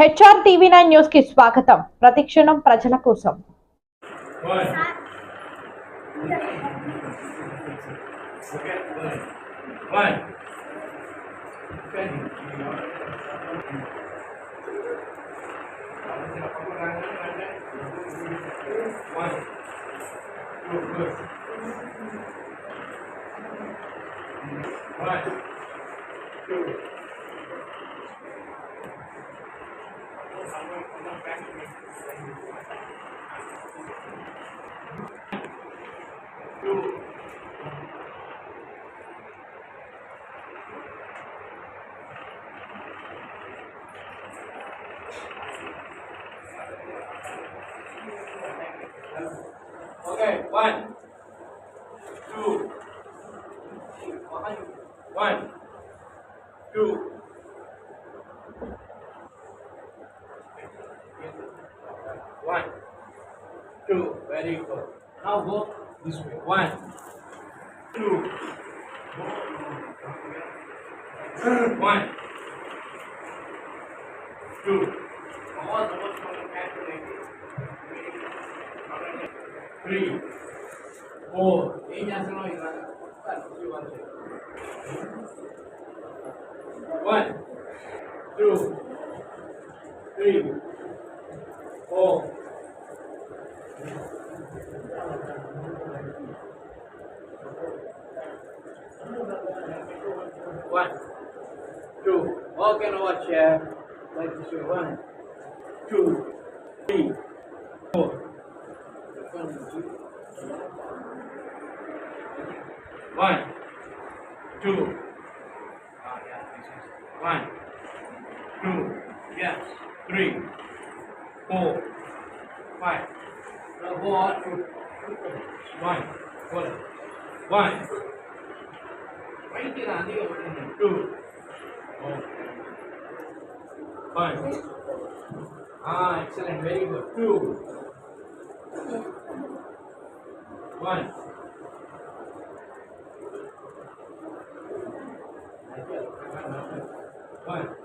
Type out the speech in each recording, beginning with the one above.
HR TV nine news కి స్వాగతం ప్రతిక్షణం ప్రజల కోసం One. Okay, one. One. Two, good. Okay, one, two, one, two. One, two, very good. Now go this way. One, two, one, two, three, four. One, two, three, four. One, two. Now watch here. Like this. One, two, three, four. One, two. One, two. Yeah, one, two, yes, three, four, five. Now go on one, one, one two. five. ah, excellent. very good. One. One.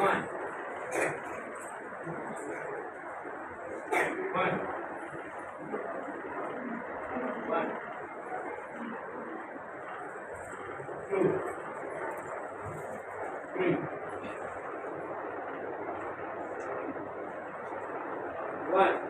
One. One. One. Two. Three. One.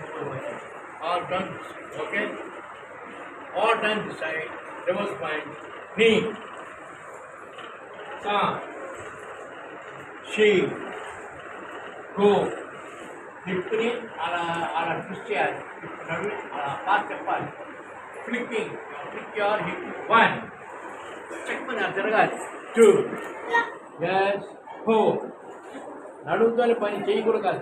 All done, okay? All done this side, reverse point, knee, sa, she, go, హిప్ని అలా అలా twist చేయాలి hip నడుము అలా pass చెప్పాలి flipping flip your hip one చెప్పని అది తిరగాలి two S four నడుముతోని పని చేయకూడదు కాదు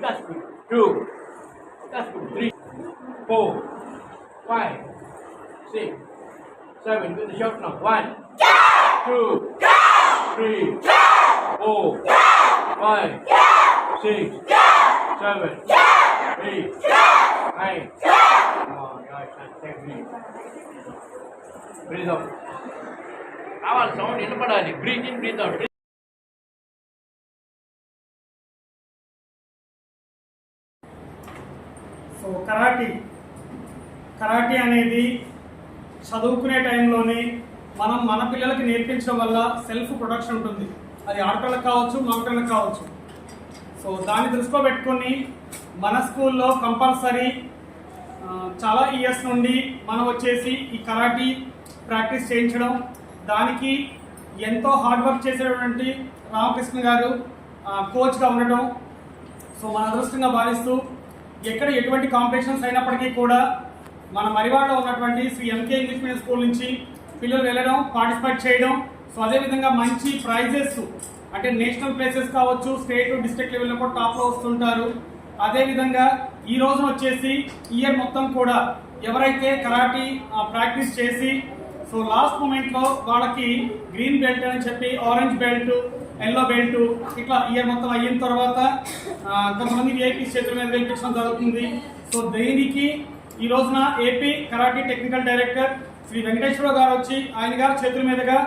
That's good. Two. That's good. Three. Four. Five. Six. Seven. Good. The shot now. One. Yeah! Two. Yeah! Three. Yeah! Four. Yeah! Five. Yeah! Six. Yeah! Seven. Yeah! Eight. Yeah! Nine. Yeah! Oh, God, me. Breathe out. Our sound, in the breathe in, breathe out. So karate. Karate అనేది చదువుకునే టైంలోనే మనం మన పిల్లలకి నేర్పించడం వల్ల self production ఉంటుంది. అది ఆడపిల్లలకు కావచ్చు మగపిల్లలకు కావచ్చు. సో దాన్ని దృష్టిలో పెట్టుకొని మన స్కూల్లో కంపల్సరీ చాలా ఇయర్స్ నుండి మనం వచ్చేసి ఈ కరాటీ ప్రాక్టీస్ చేయించడం దానికి ఎంతో హార్డ్ వర్క్ చేసేటువంటి రామకృష్ణ గారు కోచ్గా ఉండటం సో మన అదృష్టంగా భావిస్తూ ఎక్కడ ఎటువంటి కాంపిటీషన్స్ అయినప్పటికీ కూడా మన మరివాడలో ఉన్నటువంటి Shri MK English medium school నుంచి పిల్లలు వెళ్ళడం పార్టిసిపేట్ చేయడం సో అదేవిధంగా మంచి ప్రైజెస్ అంటే నేషనల్ ప్లేసెస్ కావచ్చు స్టేట్ డిస్ట్రిక్ట్ లెవెల్లో కూడా టాప్లో వస్తుంటారు. అదేవిధంగా ఈ రోజున వచ్చేసి ఇయర్ మొత్తం కూడా ఎవరైతే కరాటీ ప్రాక్టీస్ చేసి సో లాస్ట్ మూమెంట్లో వాళ్ళకి గ్రీన్ బెల్ట్ అని చెప్పి ఆరెంజ్ బెల్ట్ ఎల్లో బెల్ట్ ఇట్లా ఇయర్ మొత్తం అయిన తర్వాత కొంతమంది ఏపీ చేతుల మీద గెలిపించడం జరుగుతుంది. సో దీనికి ఈ రోజున AP karate technical director Shri Venkateswara గారు వచ్చి ఆయన గారు చేతుల మీదుగా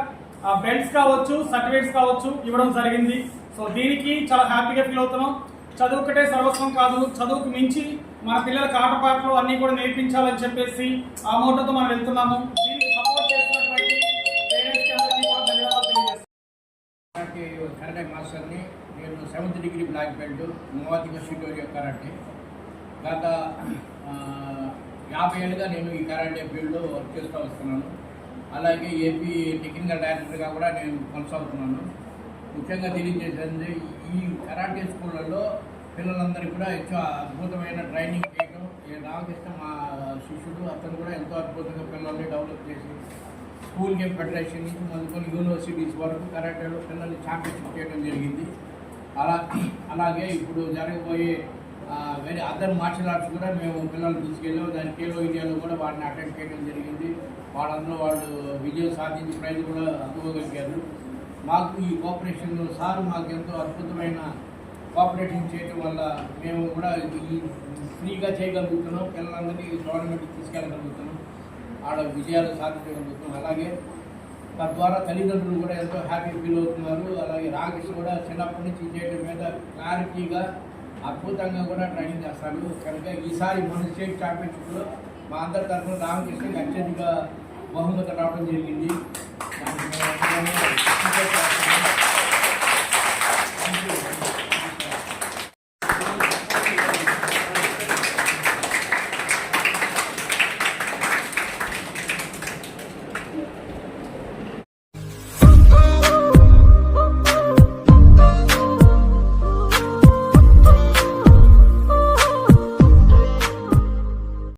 బెల్ట్స్ కావచ్చు సర్టిఫికేట్స్ కావచ్చు ఇవ్వడం జరిగింది. సో దీనికి చాలా హ్యాపీగా ఫీల్ అవుతున్నాం. చదువుకుంటే సర్వస్వం కాదు చదువుకు మించి మన పిల్లలకు ఆటపాటలు అన్నీ కూడా నేర్పించాలని చెప్పేసి ఆ మోటతో మనం వెళ్తున్నాము. కరాటే మాస్టర్ని నేను సెవెంత్ డిగ్రీ బ్లాక్ బెల్ట్ మోవాతిక షిటోరియో కరాటే గత యాభై ఏళ్ళుగా నేను ఈ కరాటే ఫీల్డ్లో వర్క్ చేస్తూ వస్తున్నాను. అలాగే ఏపీ టెక్నికల్ డైరెక్టర్గా కూడా నేను కొనసాగుతున్నాను. ముఖ్యంగా తెలియజేసేది ఈ కరాటే స్కూళ్ళల్లో పిల్లలందరికీ కూడా ఎంతో అద్భుతమైన ట్రైనింగ్ చేయడం ఈ రామకృష్ణ మా శిష్యుడు అతను కూడా ఎంతో అద్భుతంగా పిల్లల్ని డెవలప్ చేసి స్కూల్ గేమ్ ఫెడరేషన్ నుంచి మొదలుకొని యూనివర్సిటీస్ వరకు కరాటేలో పిల్లల్ని ఛాంపియన్షిప్ చేయడం జరిగింది. అలా అలాగే ఇప్పుడు జరగబోయే వేరే అదర్ మార్షల్ ఆర్ట్స్ కూడా మేము పిల్లల్ని తీసుకెళ్ళాము దాని ఖేలో ఇండియాలో కూడా వాటిని అటెండ్ చేయడం జరిగింది. వాళ్ళందరూ వాళ్ళు విజయం సాధించి ప్రైజ్ కూడా అందుకోగలిగారు. మాకు ఈ కోఆపరేషన్ సార్ మాకు ఎంతో అద్భుతమైన కోఆపరేషన్ చేయడం వల్ల మేము కూడా ఈ ఫ్రీగా చేయగలుగుతున్నాం. పిల్లలందరినీ టోర్నమెంట్కి తీసుకెళ్ళగలుగుతున్నాం. ఆడ విజయాలు సాధించగలుగుతున్నాం అలాగే తద్వారా తల్లిదండ్రులు కూడా ఎంతో హ్యాపీ ఫీల్ అవుతున్నారు. అలాగే రాకేష్ కూడా చిన్నప్పటి నుంచి చేయడం మీద క్లారిటీగా అద్భుతంగా కూడా ట్రైనింగ్ చేస్తారు కనుక ఈసారి మన స్టేట్ ఛాంపియన్షిప్లో మా అందరి తరఫున రామకృష్ణకి అత్యధిక బహుమతి రావడం జరిగింది.